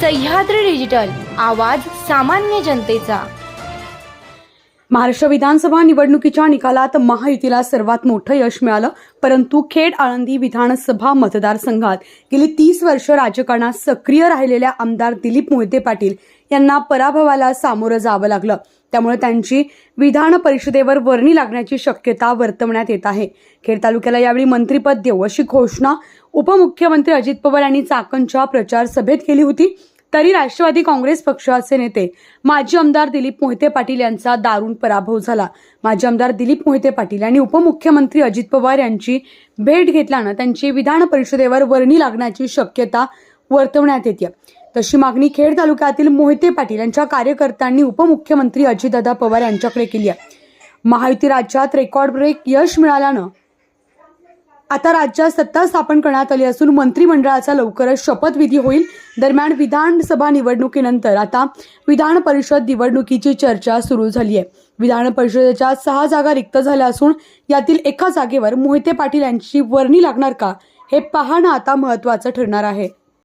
Sahyadri digital आवाज सामान्य जनतेचा. महाराष्ट्र विधानसभा निवडणुकीच्या निकालात महायुतीला सर्वात मोठं यश मिळालं परंतु खेड आळंदी विधानसभा मतदारसंघात गेली तीस वर्ष राजकारणात सक्रिय राहिलेल्या आमदार दिलीप मोहिते पाटील यांना पराभवाला सामोरं जावं लागलं. त्यामुळे त्यांची विधान परिषदेवर वर्णी लागण्याची शक्यता वर्तवण्यात येत आहे. खेड तालुक्याला यावेळी मंत्रिपद देऊ अशी घोषणा उपमुख्यमंत्री अजित पवार यांनी चाकणच्या प्रचार सभेत केली होती. तरी राष्ट्रवादी काँग्रेस पक्षाचे नेते माजी आमदार दिलीप मोहिते पाटील यांचा दारुण पराभव झाला. माजी आमदार दिलीप मोहिते पाटील यांनी उपमुख्यमंत्री अजित पवार यांची भेट घेतल्यानं त्यांची विधान परिषदेवर वर्णी लागण्याची शक्यता वर्तवण्यात येते. तशी मागणी खेड तालुक्यातील मोहिते पाटील यांच्या कार्यकर्त्यांनी उपमुख्यमंत्री अजितदादा पवार यांच्याकडे केली आहे. महायुती राज्यात रेकॉर्ड ब्रेक यश मिळाल्यानं आता राज्यात सत्ता स्थापन करण्यात आली असून मंत्रिमंडळाचा लवकरच शपथविधी होईल. दरम्यान विधानसभा निवडणुकीनंतर आता विधान परिषद निवडणुकीची चर्चा सुरू झाली आहे. विधान परिषदेच्या सहा जागा रिक्त झाल्या असून यातील एका जागेवर मोहिते पाटील यांची वर्णी लागणार का हे पाहणं आता महत्त्वाचं ठरणार आहे.